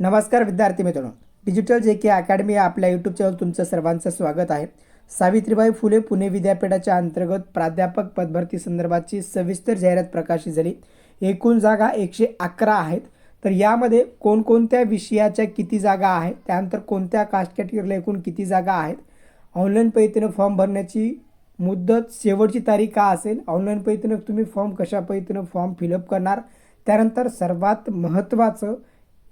नमस्कार विद्यार्थी मित्रांनो. डिजिटल जे के अकॅडमी या आपल्या यूट्यूब चॅनल तुमचं सर्वांचं स्वागत आहे. सावित्रीबाई फुले पुणे विद्यापीठाच्या अंतर्गत प्राध्यापक पदभरती संदर्भाची सविस्तर जाहिरात प्रकाशित झाली. एकूण जागा एकशे अकरा आहेत. तर यामध्ये कोणकोणत्या विषयाच्या किती जागा आहेत? त्यानंतर कोणत्या कास्ट कॅटेगरीला एकूण किती जागा आहेत? ऑनलाईन पद्धतीनं फॉर्म भरण्याची मुदत शेवटची तारीख का असेल? ऑनलाईन पद्धतीनं तुम्ही फॉर्म कशा पद्धतीनं फॉर्म फिलअप करणार? त्यानंतर सर्वात महत्त्वाचं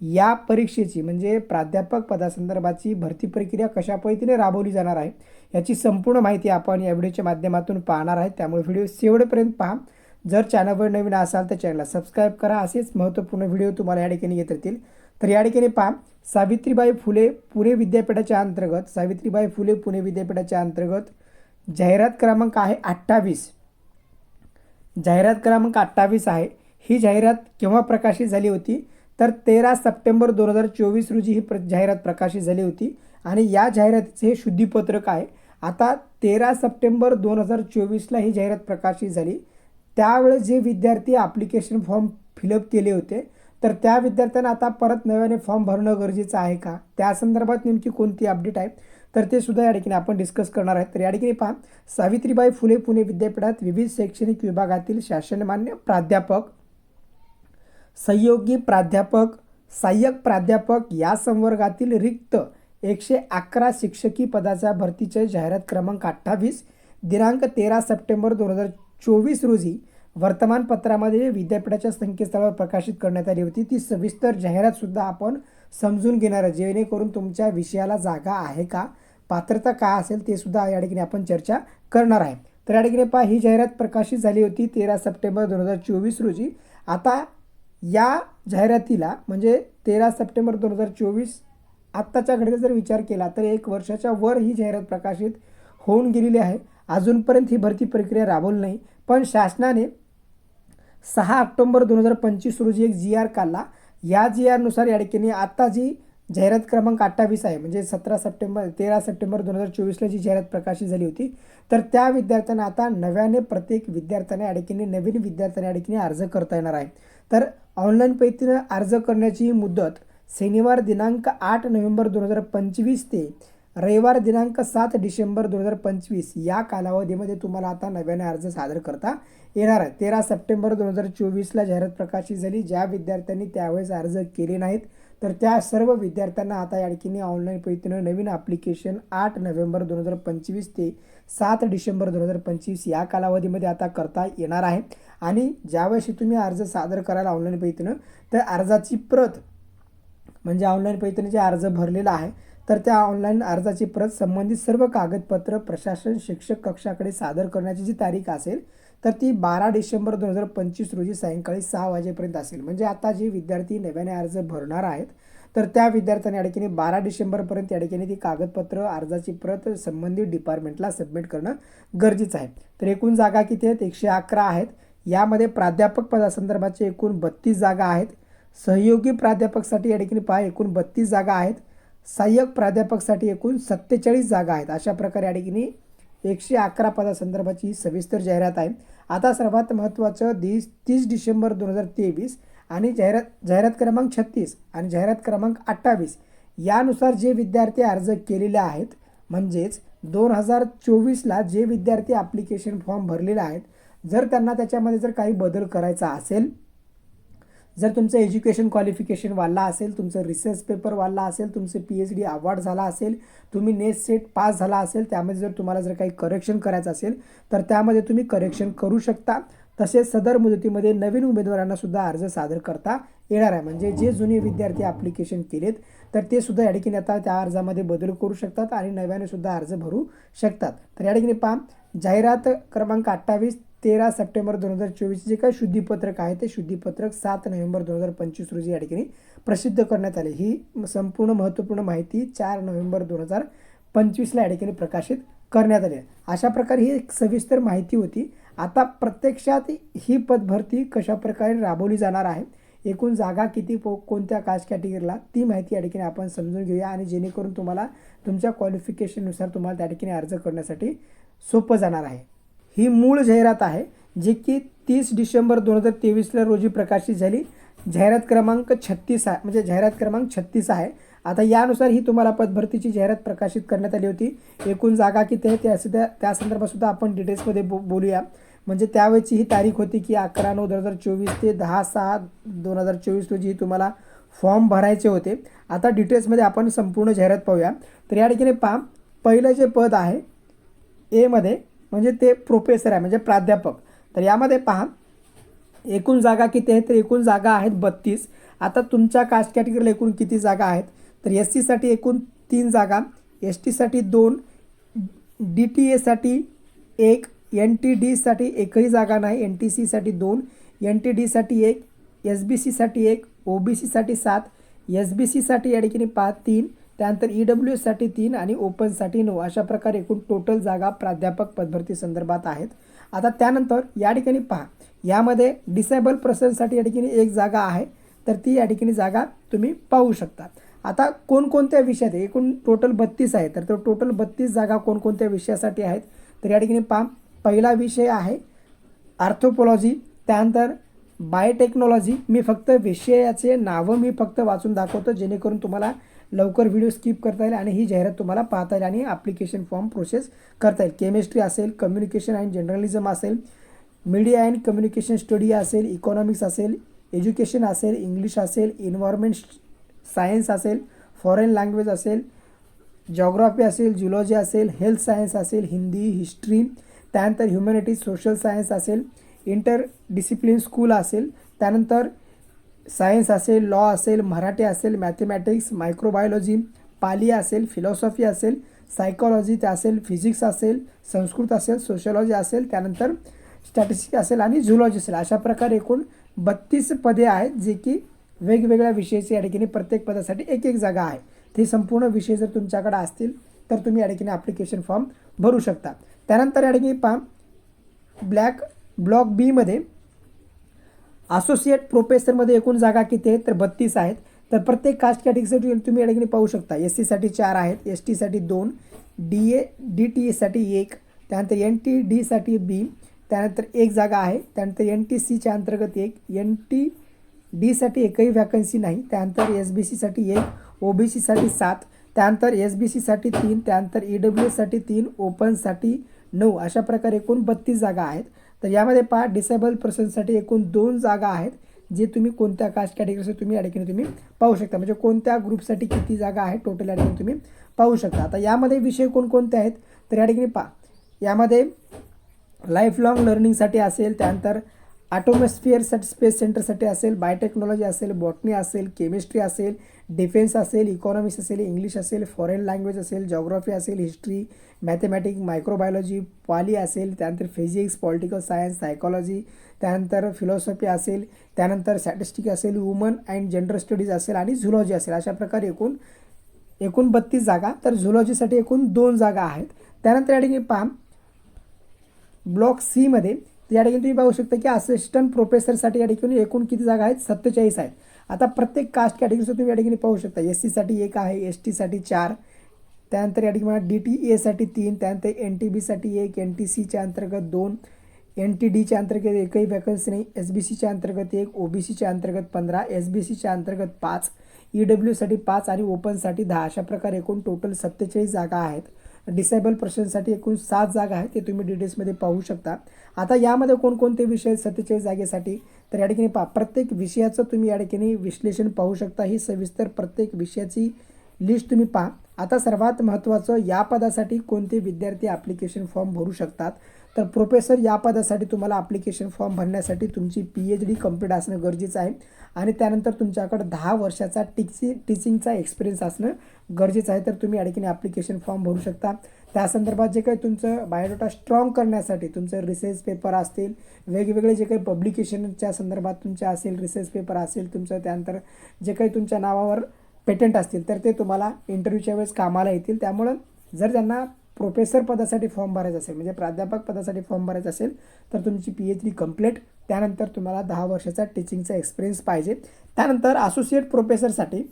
या परीक्षेची म्हणजे प्राध्यापक पदासंदर्भाची भरती प्रक्रिया कशा पद्धतीने राबवली जाणार आहे याची संपूर्ण माहिती आपण या व्हिडिओच्या माध्यमातून पाहणार आहे त्यामुळे व्हिडिओ शेवटपर्यंत पहा. जर चॅनलवर नवीन असाल तर चॅनलला सबस्क्राईब करा. असेच महत्त्वपूर्ण व्हिडिओ तुम्हाला या ठिकाणी येत राहतील. तर या ठिकाणी पहा. सावित्रीबाई फुले पुणे विद्यापीठाच्या अंतर्गत सावित्रीबाई फुले पुणे विद्यापीठाच्या अंतर्गत जाहिरात क्रमांक आहे अठ्ठावीस. जाहिरात क्रमांक अठ्ठावीस आहे. ही जाहिरात केव्हा प्रकाशित झाली होती? तर तेरा सप्टेंबर दोन हजार चोवीस रोजी ही प्र जाहिरात प्रकाशित झाली होती. आणि या जाहिरातीचे हे शुद्धीपत्रक आहे. आता तेरा सप्टेंबर दोन हजार चोवीसला ही जाहिरात प्रकाशित झाली. त्यावेळेस जे विद्यार्थी ॲप्लिकेशन फॉर्म फिलअप केले होते तर त्या विद्यार्थ्यांना आता परत नव्याने फॉर्म भरणं गरजेचं आहे का? त्या संदर्भात नेमकी कोणती अपडेट आहे? तर ते सुद्धा या ठिकाणी आपण डिस्कस करणार आहेत. तर या ठिकाणी पहा सावित्रीबाई फुले पुणे विद्यापीठात विविध शैक्षणिक विभागातील शासनमान्य प्राध्यापक सहयोगी प्राध्यापक सहाय्यक प्राध्यापक या संवर्गातील रिक्त एकशे अकरा शिक्षकी पदाच्या भरतीचे जाहिरात क्रमांक अठ्ठावीस दिनांक तेरा सप्टेंबर दोन हजार चोवीस रोजी वर्तमानपत्रामध्ये विद्यापीठाच्या संकेतस्थळावर प्रकाशित करण्यात आली होती. ती सविस्तर जाहिरातसुद्धा आपण समजून घेणार आहे जेणेकरून तुमच्या विषयाला जागा आहे का पात्रता काय असेल ते सुद्धा या ठिकाणी आपण चर्चा करणार आहे. तर या ठिकाणी पहा ही जाहिरात प्रकाशित झाली होती तेरा सप्टेंबर दोन हजार चोवीस रोजी. आता या जाहिरातीला म्हणजे तेरा सप्टेंबर दोन हजार चोवीस आत्ताच्या घडीचा जर विचार केला तर एक वर्षाच्या वर ही जाहिरात प्रकाशित होऊन गेलेली आहे. अजूनपर्यंत ही भरती प्रक्रिया राबवली नाही. पण शासनाने सहा ऑक्टोंबर दोन हजार पंचवीस रोजी एक जी आर काढला. या जी आरनुसार या ठिकाणी आत्ता जी जाहिरात क्रमांक अठ्ठावीस आहे म्हणजे सतरा सप्टेंबर तेरा सप्टेंबर दोन हजार चोवीसला जी जाहिरात प्रकाशित झाली होती तर त्या विद्यार्थ्यांना आता नव्याने प्रत्येक विद्यार्थ्याने या ठिकाणी नवीन विद्यार्थ्यांना या ठिकाणी अर्ज करता येणार आहे. तर ऑनलाईन पद्धतीनं अर्ज करण्याची मुदत शनिवार दिनांक आठ नोव्हेंबर दोन हजार पंचवीस ते रविवार दिनांक सात डिसेंबर दोन हजार पंचवीस या कालावधीमध्ये तुम्हाला आता नव्याने अर्ज सादर करता येणार आहे. तेरा सप्टेंबर दोन हजार चोवीसला जाहिरात प्रकाशित झाली. ज्या विद्यार्थ्यांनी त्यावेळेस अर्ज केले नाहीत तर त्या सर्व विद्यार्थ्यांना आता या ठिकाणी ऑनलाईन पद्धतीनं नवीन ॲप्लिकेशन आठ नोव्हेंबर दोन हजार पंचवीस ते सात डिसेंबर दोन हजार पंचवीस या कालावधीमध्ये आता करता येणार आहे. आणि ज्यावेळेस तुम्ही अर्ज सादर कराल ऑनलाईन पद्धतीनं तर अर्जाची प्रत म्हणजे ऑनलाईन पद्धतीने जे अर्ज भरलेला आहे तर त्या ऑनलाईन अर्जाची प्रत संबंधित सर्व कागदपत्र प्रशासन शिक्षक कक्षाकडे सादर करण्याची जी तारीख असेल तर ती बारा डिसेंबर दोन हजार पंचवीस रोजी सायंकाळी सहा वाजेपर्यंत असेल. म्हणजे आता जे विद्यार्थी नव्याने अर्ज भरणार आहेत तर त्या विद्यार्थ्यांनी या ठिकाणी बारा डिसेंबरपर्यंत या ठिकाणी ती कागदपत्र अर्जाची प्रत संबंधित डिपार्टमेंटला सबमिट करणं गरजेचं आहे. तर एकूण जागा किती आहेत? एकशे अकरा आहेत. यामध्ये प्राध्यापक पदासंदर्भाचे एकूण बत्तीस जागा आहेत. सहयोगी प्राध्यापकसाठी या ठिकाणी पहा एकूण बत्तीस जागा आहेत. सहाय्यक प्राध्यापकसाठी एकूण सत्तेचाळीस जागा आहेत. अशा प्रकारे या ठिकाणी एकशे अकरा पदासंदर्भाची सविस्तर जाहिरात आहे. आता सर्वात महत्त्वाचं दिस तीस डिसेंबर दोन हजार तेवीस आणि जाहिरात जाहिरात क्रमांक छत्तीस आणि जाहिरात क्रमांक अठ्ठावीस यानुसार जे विद्यार्थी अर्ज केलेले आहेत म्हणजेच दोन हजार चोवीसला जे विद्यार्थी ॲप्लिकेशन फॉर्म भरलेले आहेत जर त्यांना त्याच्यामध्ये जर काही बदल करायचा असेल जर तुमचं एज्युकेशन क्वालिफिकेशन वाढला असेल तुमचं रिसर्च पेपर वाढला असेल तुमचं पी एच डी अवॉर्ड झाला असेल तुम्ही नेट सेट पास झाला असेल त्यामध्ये जर तुम्हाला जर काही करेक्शन करायचं असेल तर त्यामध्ये तुम्ही करेक्शन करू शकता. तसेच सदर मुदतीमध्ये नवीन उमेदवारांना सुद्धा अर्ज सादर करता येणार आहे. म्हणजे जे जुने विद्यार्थी ॲप्लिकेशन केलेत तर ते सुद्धा या ठिकाणी आता त्या अर्जामध्ये बदल करू शकतात आणि नव्याने सुद्धा अर्ज भरू शकतात. तर या ठिकाणी पहा जाहिरात क्रमांक अठ्ठावीस तेरा सप्टेंबर दोन हजार चोवीस जे काही शुद्धीपत्रक आहे ते शुद्धीपत्रक सात नोव्हेंबर दोन हजार पंचवीस रोजी या ठिकाणी प्रसिद्ध करण्यात आले. ही संपूर्ण महत्त्वपूर्ण माहिती चार नोव्हेंबर दोन हजार पंचवीसला या ठिकाणी प्रकाशित करण्यात आली अशा प्रकारे ही एक सविस्तर माहिती होती. आता प्रत्यक्षात ही पदभरती कशा प्रकारे राबवली जाणार आहे? एकूण जागा किती पो कोणत्या कास्ट कॅटेगरीला ती माहिती या ठिकाणी आपण समजून घेऊया आणि जेणेकरून तुम्हाला तुमच्या क्वालिफिकेशननुसार तुम्हाला त्या ठिकाणी अर्ज करण्यासाठी सोपं जाणार आहे. ही मूळ जाहिरात आहे जी की तीस डिसेंबर दोन हजार तेवीसला रोजी प्रकाशित झाली. जाहिरात क्रमांक छत्तीस आहे म्हणजे जाहिरात क्रमांक छत्तीस आहे. आता यानुसार ही तुम्हाला पदभरतीची जाहिरात प्रकाशित करण्यात आली होती. एकूण जागा किती आहे? त्या सुद्धा त्या संदर्भातसुद्धा आपण डिटेल्समध्ये बो बोलूया. म्हणजे त्यावेळची ही तारीख होती की अकरा नऊ दोन हजार चोवीस ते दहा सहा दोन हजार चोवीस रोजी तुम्हाला फॉर्म भरायचे होते. आता डिटेल्समध्ये आपण संपूर्ण जाहिरात पाहूया. तर या ठिकाणी पहा पहिलं जे पद आहे एमध्ये म्हणजे ते प्रोफेसर आहे म्हणजे प्राध्यापक. तर यामध्ये पहा एकूण जागा किती आहेत तर एकूण जागा आहेत बत्तीस. आता तुमच्या कास्ट कॅटेगरीला एकूण किती जागा आहेत? तर एस सीसाठी एकूण तीन जागा एस टीसाठी दोन डी टी एसाठी एक एन टी डीसाठी एकही जागा नाही एन टी सीसाठी दोन एन टी डीसाठी एक एस बी सीसाठी एक ओ बी सीसाठी सात एस बी सीसाठी या ठिकाणी पाच तीन त्यानंतर ई डब्ल्यू एससाठी तीन आणि ओपनसाठी नऊ. अशा प्रकारे एकूण टोटल जागा प्राध्यापक पदभरती संदर्भात आहेत. आता त्यानंतर या ठिकाणी पहा. यामध्ये डिसेबल पर्सनसाठी या ठिकाणी एक जागा आहे. तर ती या ठिकाणी जागा तुम्ही पाहू शकता. आता कोणकोणत्या विषयात आहे? एकूण टोटल बत्तीस आहे. तर तो टोटल बत्तीस जागा कोणकोणत्या विषयासाठी आहेत? तर या ठिकाणी पा पहिला विषय आहे आर्थोपॉलॉजी त्यानंतर बायोटेक्नॉलॉजी. मी फक्त विषयाचे नावं मी फक्त वाचून दाखवतो जेणेकरून तुम्हाला लवकर व्हिडिओ स्किप करता येईल आणि ही जाहिरात तुम्हाला पाहता येईल आणि ॲप्लिकेशन फॉर्म प्रोसेस करता येईल. केमिस्ट्री असेल कम्युनिकेशन अँड जर्नलिझम असेल मीडिया अँड कम्युनिकेशन स्टडी असेल इकॉनॉमिक्स असेल एज्युकेशन असेल इंग्लिश असेल इन्व्हायरमेंट सायन्स असेल फॉरेन लँग्वेज असेल जॉग्रॉफी असेल जुलॉजी असेल हेल्थ सायन्स असेल हिंदी हिस्ट्री त्यानंतर ह्युमॅनिटीज सोशल सायन्स असेल इंटर डिसिप्लिन स्कूल असेल त्यानंतर सायन्स असेल लॉ असेल मराठी असेल मॅथमॅटिक्स मायक्रोबायोलॉजी पाली असेल फिलॉसॉफी असेल सायकॉलॉजी ते असेल फिजिक्स असेल संस्कृत असेल सोशलॉजी असेल त्यानंतर स्टॅटिस्टिक असेल आणि झुलॉजी असेल. अशा प्रकारे एकूण बत्तीस पदे आहेत जे की वेगवेगळ्या विषयाची या ठिकाणी प्रत्येक पदासाठी एक एक जागा आहे. ते संपूर्ण विषय जर तुमच्याकडे असतील तर तुम्ही या ठिकाणी ॲप्लिकेशन फॉर्म भरू शकता. त्यानंतर या ठिकाणी पहा ब्लॅक ब्लॉक बीमध्ये असोसिएट प्रोफेसरमध्ये एकूण जागा किती आहेत? तर बत्तीस आहेत. तर प्रत्येक कास्ट कॅटेगरीसाठी तुम्ही या ठिकाणी पाहू शकता. एस सीसाठी चार आहेत एस टीसाठी दोन डी ए डी टी एसाठी एक त्यानंतर एन टी डीसाठी बी त्यानंतर एक जागा आहे त्यानंतर एन टी सीच्या अंतर्गत एक एन टी डीसाठी एकही वॅकन्सी नाही त्यानंतर एस बी सीसाठी एक ओ बी सीसाठी सात त्यानंतर एस बी सीसाठी तीन त्यानंतर ई डब्ल्यू एससाठी तीन ओपनसाठी नऊ अशा प्रकारे एकूण बत्तीस जागा आहेत. तर यामध्ये पहा डिसेबल पर्सनसाठी एकूण दोन जागा आहेत जे तुम्ही कोणत्या कास्ट कॅटेगरीसाठी तुम्ही या ठिकाणी तुम्ही पाहू शकता. म्हणजे कोणत्या ग्रुपसाठी किती जागा आहे टोटल या ठिकाणी तुम्ही पाहू शकता. आता यामध्ये विषय कोणकोणते आहेत तर या ठिकाणी पहा. यामध्ये लाईफ लाँग लर्निंगसाठी असेल त्यानंतर ॲटोमॉस्फिअरसाठी स्पेस सेंटरसाठी असेल बायोटेक्नॉलॉजी असेल बॉटनी असेल केमिस्ट्री असेल डिफेन्स असेल इकॉनॉमिक्स असेल इंग्लिश असेल फॉरेन लँग्वेज असेल जॉग्रॉफी असेल हिस्ट्री मॅथेमॅटिक मायक्रोबायोलॉजी पॉली असेल त्यानंतर फिजिक्स पॉलिटिकल सायन्स सायकॉलॉजी त्यानंतर फिलॉसॉफी असेल त्यानंतर स्टॅटिस्टिक असेल वुमन अँड जेंडर स्टडीज असेल आणि झुलॉजी असेल. अशा प्रकारे एकूण एकूण बत्तीस जागा तर झुलॉजीसाठी एकूण दोन जागा आहेत. त्यानंतर या ठिकाणी पहा ब्लॉक सीमध्ये या ठिकाणी तुम्ही पाहू शकता की असिस्टंट प्रोफेसरसाठी या ठिकाणी एकूण किती जागा आहेत? सत्तेचाळीस आहेत. आता प्रत्येक कास्ट कॅटेगरीचं तुम्ही या ठिकाणी पाहू शकता. एस सीसाठी एक आहे एस टीसाठी चार त्यानंतर या ठिकाणी डी टी एसाठी तीन त्यानंतर एन टी बीसाठी एक एन टी सीच्या अंतर्गत दोन एन टी डीच्या अंतर्गत एकही वॅकन्सी नाही एस बी सीच्या अंतर्गत एक ओ बी सीच्या अंतर्गत पंधरा एस बी सीच्या अंतर्गत पाच ई डब्ल्यूसाठी पाच आणि ओपनसाठी दहा. अशा प्रकारे एकूण टोटल सत्तेचाळीस जागा आहेत. डिसेबल पर्सनसाठी एकूण सात जागा आहेत ते तुम्ही डिटेल्समध्ये पाहू शकता. आता यामध्ये कोणकोणते विषय सत्तेचाळीस जागेसाठी? तर या ठिकाणी पा प्रत्येक विषयाचं तुम्ही या ठिकाणी विश्लेषण पाहू शकता. ही सविस्तर प्रत्येक विषयाची लिस्ट तुम्ही पहा. आता सर्वात महत्त्वाचं या पदासाठी कोणते विद्यार्थी ॲप्लिकेशन फॉर्म भरू शकतात? तर प्रोफेसर या पदासाठी तुम्हाला ॲप्लिकेशन फॉर्म भरण्यासाठी तुमची पी एच डी कंप्लीट असणं गरजेचं आहे. आणि त्यानंतर तुमच्याकडं दहा वर्षाचा टिक्सी टीचिंगचा एक्सपिरियन्स असणं गरजेचं आहे. तर तुम्ही अडकीने ॲप्लिकेशन फॉर्म भरू शकता. त्या संदर्भात जे काही तुमचं बायोडाटा स्ट्रॉंग करण्यासाठी तुमचं रिसर्च पेपर असतील वेगवेगळे जे काही पब्लिकेशनच्या संदर्भात तुमच्या असेल रिसर्च पेपर असेल तुमचं त्यानंतर जे काही तुमच्या नावावर पेटंट असतील तर ते तुम्हाला इंटरव्ह्यूच्या वेळेस कामाला येतील. त्यामुळं जर त्यांना प्रोफेसर पदासाठी फॉर्म भरायचा असेल म्हणजे प्राध्यापक पदासाठी फॉर्म भरायचा असेल तर तुमची पी एच डी कंप्लीट त्यानंतर तुम्हाला दहा वर्षाचा टीचिंगचा एक्सपिरियन्स पाहिजे. त्यानंतर असोसिएट प्रोफेसरसाठी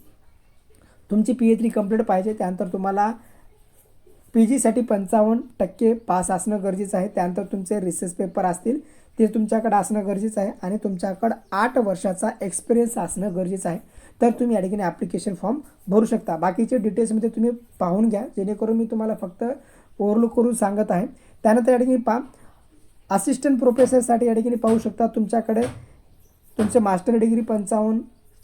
तुमची पी एच डी कंप्लीट पाहिजे. त्यानंतर तुम्हाला पी जीसाठी पंचावन्न टक्के पास असणं गरजेचं आहे. त्यानंतर तुमचे रिसर्च पेपर असतील ते तुमच्याकडे असणं गरजेचं आहे. आणि तुमच्याकडं आठ वर्षाचा एक्सपिरियन्स असणं गरजेचं आहे. तर तुम्ही या ठिकाणी ॲप्लिकेशन फॉर्म भरू शकता. बाकीचे डिटेल्समध्ये तुम्ही पाहून घ्या. जेणेकरून मी तुम्हाला फक्त ओव्हरलुक करून सांगत आहे. त्यानंतर या ठिकाणी पहा. असिस्टंट प्रोफेसरसाठी या ठिकाणी पाहू शकता तुमच्याकडे तुमचं मास्टर डिग्री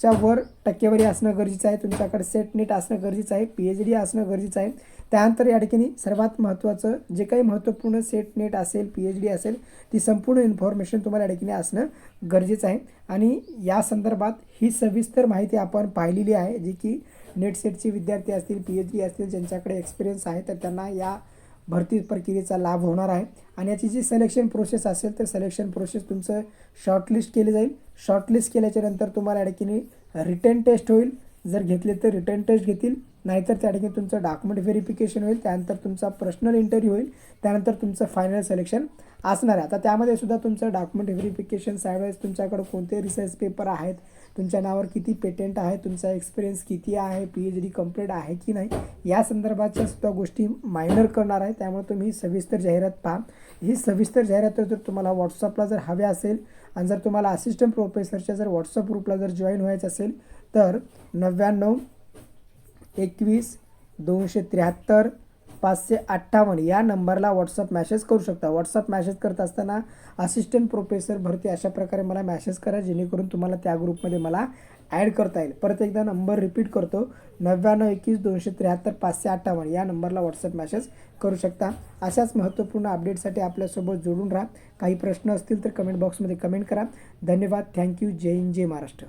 च्या वर टक्केवारी असणं गरजेचं आहे. तुमच्याकडे सेट नीट असणं गरजेचं आहे. पी एच डी असणं गरजेचं आहे. त्यानंतर या ठिकाणी सर्वात महत्त्वाचं जे काही महत्त्वपूर्ण सेट नेट असेल पी एच डी असेल ती संपूर्ण इन्फॉर्मेशन तुम्हाला या ठिकाणी असणं गरजेचं आहे. आणि या संदर्भात ही सविस्तर माहिती आपण पाहिलेली आहे जी की नेट सेटचे विद्यार्थी असतील पी एच डी असतील ज्यांच्याकडे एक्सपिरियन्स आहे तर त्यांना या भरती प्रक्रियेचा लाभ होणार आहे. आणि याची जी सिलेक्शन प्रोसेस असेल तर सिलेक्शन प्रोसेस तुमचं शॉर्टलिस्ट केली जाईल. शॉर्टलिस्ट केल्याच्यानंतर तुम्हाला या रिटर्न टेस्ट होईल. जर घेतले तर रिटर्न टेस्ट घेतील. नाहीतर त्या ठिकाणी तुमचं डॉक्युमेंट व्हेरिफिकेशन होईल त्यानंतर तुमचा पर्सनल इंटरव्ह्यू होईल त्यानंतर तुमचं फायनल सिलेक्शन असणार आहे. आता त्यामध्ये सुद्धा तुमचं डॉक्युमेंट व्हेरिफिकेशन सायवेळेस तुमच्याकडे कोणते रिसर्च पेपर आहेत तुमच्या नावावर किती पेटेंट आहे तुमचा एक्सपिरियन्स किती आहे पी एच डी कंप्लीट आहे की नाही या संदर्भाच्या सुद्धा गोष्टी मायनर करणार आहे. त्यामुळे तुम्ही सविस्तर जाहिरात पहा. ही सविस्तर जाहिरात जर तुम्हाला व्हॉट्सअपला जर हव्या असेल आणि जर तुम्हाला असिस्टंट प्रोफेसरच्या जर व्हॉट्सअप ग्रुपला जर जॉईन व्हायचं असेल तर नव्याण्णव एकवीस दोनशे त्र्याहत्तर पाचशे अठ्ठावन्न या नंबरला व्हॉट्सअप मॅसेज करू शकता. व्हॉट्सअप मॅसेज करत असताना असिस्टंट प्रोफेसर भरती अशा प्रकारे मला मॅसेज करा जेणेकरून तुम्हाला त्या ग्रुपमध्ये मला ॲड करता येईल. परत एकदा नंबर रिपीट करतो. नव्याण्णव एकवीस दोनशे त्र्याहत्तर पाचशे अठ्ठावन्न या नंबरला व्हॉट्सअप मॅसेज करू शकता. अशाच महत्त्वपूर्ण अपडेटसाठी आपल्यासोबत जोडून राहा. काही प्रश्न असतील तर कमेंट बॉक्समध्ये कमेंट करा. धन्यवाद. थँक्यू जय हिंद जय महाराष्ट्र.